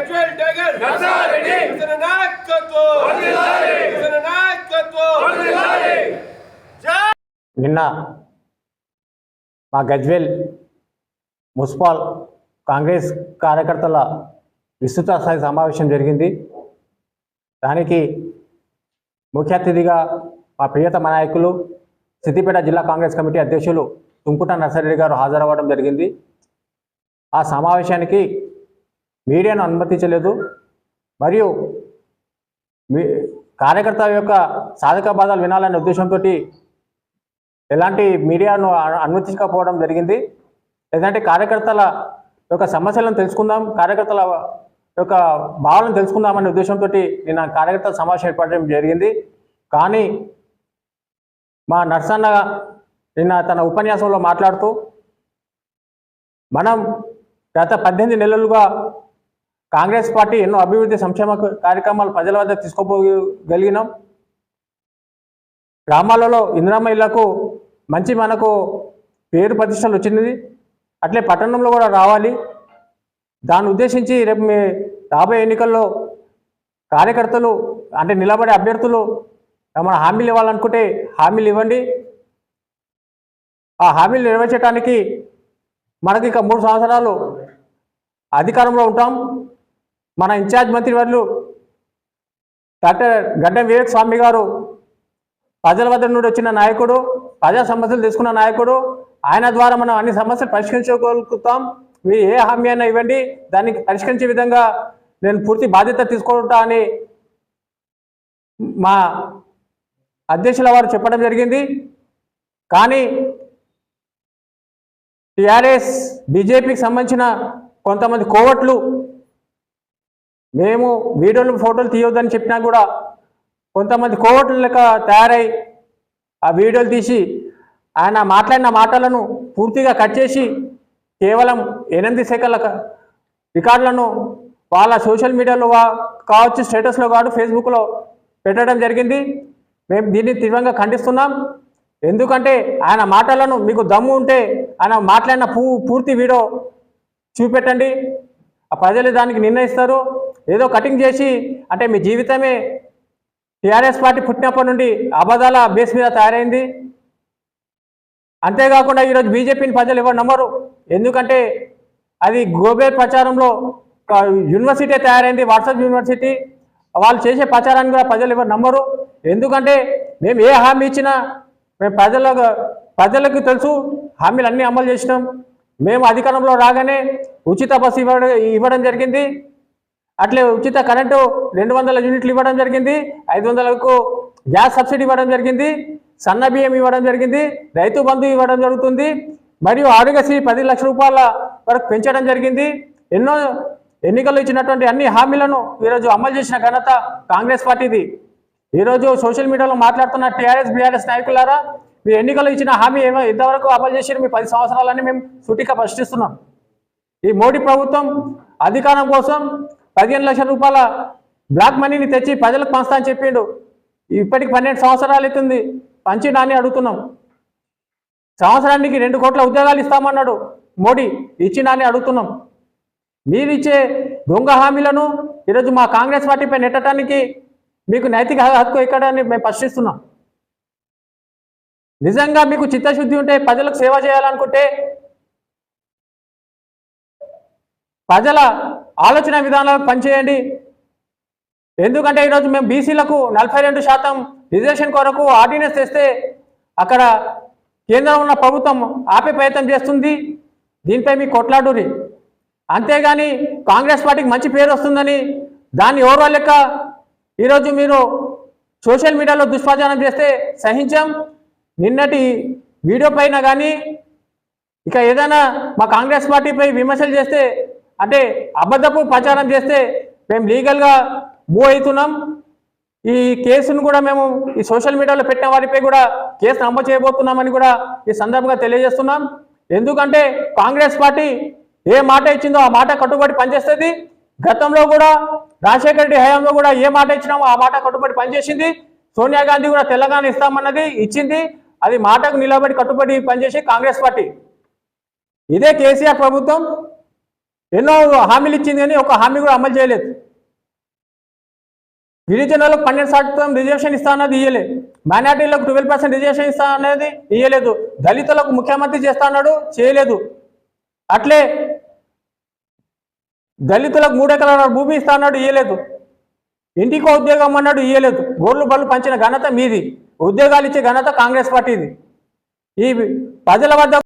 ఇతని నాయకత్వం. ఇతని నాయకత్వం. నిన్న మా గజ్వేల్ మున్సిపల్ కాంగ్రెస్ కార్యకర్తల విస్తృత స్థాయి సమావేశం జరిగింది. దానికి ముఖ్య అతిథిగా మా ప్రియతమ నాయకులు సిద్దిపేట జిల్లా కాంగ్రెస్ కమిటీ అధ్యక్షులు తుంకుట నర్సరెడ్డి గారు హాజరవ్వడం జరిగింది. ఆ సమావేశానికి మీడియాను అనుమతించలేదు. మరియు మీ కార్యకర్త యొక్క సాధక బాధలు వినాలనే ఉద్దేశంతో ఎలాంటి మీడియాను అనుమతించకపోవడం జరిగింది. లేదంటే కార్యకర్తల యొక్క సమస్యలను తెలుసుకుందాం కార్యకర్తల యొక్క భావాలను తెలుసుకుందామనే ఉద్దేశంతో నేను కార్యకర్తల సమావేశం ఏర్పడడం జరిగింది. కానీ మా నర్సన్న నిన్న తన ఉపన్యాసంలో మాట్లాడుతూ మనం గత పద్దెనిమిది నెలలుగా కాంగ్రెస్ పార్టీ ఎన్నో అభివృద్ధి సంక్షేమ కార్యక్రమాలు ప్రజల వద్ద తీసుకోగలిగినాం గ్రామాలలో ఇందిరమ్మ ఇళ్ళకు మంచి మనకు పేరు ప్రతిష్టలు వచ్చింది. అట్లే పట్టణంలో కూడా రావాలి. దాన్ని ఉద్దేశించి రేపు మీ రాబోయే ఎన్నికల్లో కార్యకర్తలు అంటే నిలబడే అభ్యర్థులు ఏమైనా హామీలు ఇవ్వాలనుకుంటే హామీలు ఇవ్వండి. ఆ హామీలు నెరవేర్చడానికి మనకి ఇంకా మూడు సంవత్సరాలు అధికారంలో ఉంటాం. మన ఇన్ఛార్జ్ మంత్రి వర్లు డాక్టర్ గడ్డం వివేక్ స్వామి గారు ప్రజల వద్ద నుండి వచ్చిన నాయకుడు ప్రజా సమస్యలు తీసుకున్న నాయకుడు ఆయన ద్వారా మనం అన్ని సమస్యలు పరిష్కరించగలుగుతాం మీరు ఏ హామీ అయినా ఇవ్వండి. దాన్ని పరిష్కరించే విధంగా నేను పూర్తి బాధ్యత తీసుకుంటా అని మా అధ్యక్షుల వారు చెప్పడం జరిగింది. కానీ టిఆర్ఎస్ బీజేపీకి సంబంధించిన కొంతమంది కోవట్లు మేము వీడియోలు ఫోటోలు తీయొద్దని చెప్పినా కూడా కొంతమంది కోవట్ల లెక్క తయారై ఆ వీడియోలు తీసి ఆయన మాట్లాడిన మాటలను పూర్తిగా కట్ చేసి కేవలం ఎనిమిది సెకండ్ల రికార్డులను వాళ్ళ సోషల్ మీడియాలో వా- కావచ్చు స్టేటస్లో కావచ్చు ఫేస్బుక్లో పెట్టడం జరిగింది. మేము దీన్ని తీవ్రంగా ఖండిస్తున్నాం. ఎందుకంటే ఆయన మాటలను మీకు దమ్ము ఉంటే ఆయన మాట్లాడిన పూ పూర్తి వీడియో చూపెట్టండి. ఆ ప్రజలు దానికి నిర్ణయిస్తారు. ఏదో కటింగ్ చేసి అంటే మీ జీవితమే టీఆర్ఎస్ పార్టీ పుట్టినప్పటి నుండి అబద్ధాల బేస్ మీద తయారైంది. అంతేకాకుండా ఈరోజు బీజేపీని ప్రజలు ఎవరు నమ్మరు. ఎందుకంటే అది గోబేర్ ప్రచారంలో యూనివర్సిటీ తయారైంది వాట్సాప్ యూనివర్సిటీ. వాళ్ళు చేసే ప్రచారాన్ని కూడా ప్రజలు ఎవరు నమ్మరు. ఎందుకంటే మేము ఏ హామీ ఇచ్చినా మేము ప్రజలకు ప్రజలకు తెలుసు హామీలు అన్నీ అమలు చేసినాం. మేము అధికారంలో రాగానే ఉచిత బస్సు ఇవ్వడం ఇవ్వడం జరిగింది. అట్లే ఉచిత కరెంటు రెండు వందల యూనిట్లు ఇవ్వడం జరిగింది ఐదు వందలకు గ్యాస్ సబ్సిడీ ఇవ్వడం జరిగింది సన్న బియ్యం ఇవ్వడం జరిగింది రైతు బంధు ఇవ్వడం జరుగుతుంది మరియు ఆరోగ్యశ్రీ పది లక్షల రూపాయల వరకు పెంచడం జరిగింది. ఎన్నో ఎన్నికల్లో ఇచ్చినటువంటి అన్ని హామీలను ఈరోజు అమలు చేసిన ఘనత కాంగ్రెస్ పార్టీది. ఈరోజు సోషల్ మీడియాలో మాట్లాడుతున్న టీఆర్ఎస్ బీఆర్ఎస్ నాయకులారా మీరు ఎన్నికల్లో ఇచ్చిన హామీ ఏమో ఇంతవరకు అమలు చేసిన మీ పది సంవత్సరాలని మేము సుటిక ప్రశ్నిస్తున్నాం. ఈ మోడీ ప్రభుత్వం అధికారం కోసం పదిహేను లక్షల రూపాయల బ్లాక్ మనీని తెచ్చి ప్రజలకు పంచుతా అని చెప్పిండు. ఇప్పటికి పన్నెండు సంవత్సరాలు అవుతుంది. పంచి నాని అడుగుతున్నాం. సంవత్సరానికి రెండు కోట్ల ఉద్యోగాలు ఇస్తామన్నాడు మోడీ. ఇచ్చి నాని అడుగుతున్నాం. మీరు ఇచ్చే దొంగ హామీలను ఈరోజు మా కాంగ్రెస్ పార్టీపై నెట్టడానికి మీకు నైతిక హక్కు ఎక్కడని మేము ప్రశ్నిస్తున్నాం. నిజంగా మీకు చిత్తశుద్ధి ఉంటే ప్రజలకు సేవ చేయాలనుకుంటే ప్రజల ఆలోచన విధానాలకు పనిచేయండి. ఎందుకంటే ఈరోజు మేము బీసీలకు నలభై రెండు శాతం రిజర్వేషన్ కొరకు ఆర్డినెన్స్ తెస్తే అక్కడ కేంద్రం ఉన్న ప్రభుత్వం ఆపే ప్రయత్నం చేస్తుంది. దీనిపై మీ కొట్లాడురి అంతేగాని కాంగ్రెస్ పార్టీకి మంచి పేరు వస్తుందని దాన్ని ఓర్వ లెక్క ఈరోజు మీరు సోషల్ మీడియాలో దుష్ప్రచారం చేస్తే సహించాం. నిన్నటి వీడియో పైన కానీ ఇక ఏదైనా మా కాంగ్రెస్ పార్టీపై విమర్శలు చేస్తే అంటే అబద్ధపు ప్రచారం చేస్తే మేము లీగల్గా మూవ్ అవుతున్నాం. ఈ కేసును కూడా మేము ఈ సోషల్ మీడియాలో పెట్టిన వారిపై కూడా కేసు నమోదు చేయబోతున్నామని కూడా ఈ సందర్భంగా తెలియజేస్తున్నాం. ఎందుకంటే కాంగ్రెస్ పార్టీ ఏ మాట ఇచ్చిందో ఆ మాట కట్టుబడి పనిచేస్తుంది. గతంలో కూడా రాజశేఖర రెడ్డి హయాంలో కూడా ఏ మాట ఇచ్చినామో ఆ మాట కట్టుబడి పనిచేసింది. సోనియా గాంధీ కూడా తెలంగాణ ఇస్తామన్నది ఇచ్చింది. అది మాటకు నిలబడి కట్టుబడి పనిచేసి కాంగ్రెస్ పార్టీ. ఇదే కేసీఆర్ ప్రభుత్వం. ఎన్నో హామీలు ఇచ్చింది కానీ ఒక హామీ కూడా అమలు చేయలేదు. గిరిజనులకు పన్నెండు శాతం రిజర్వేషన్ ఇస్తా అన్నది ఇయ్యలే. మైనార్టీలకు ట్వెల్వ్ పర్సెంట్ రిజర్వేషన్ ఇస్తా అనేది ఇయ్యలేదు. దళితులకు ముఖ్యమంత్రి చేస్తా అన్నాడు చేయలేదు. అట్లే దళితులకు మూడు ఎకరాల భూమి ఇస్తా అన్నాడు ఇయ్యలేదు. ఇంటికో ఉద్యోగం అన్నాడు ఇయ్యలేదు. గోర్లు బళ్ళు పంచిన ఘనత మీది. ఉద్యోగాలు ఇచ్చే ఘనత కాంగ్రెస్ పార్టీది. ఈ ప్రజల వద్ద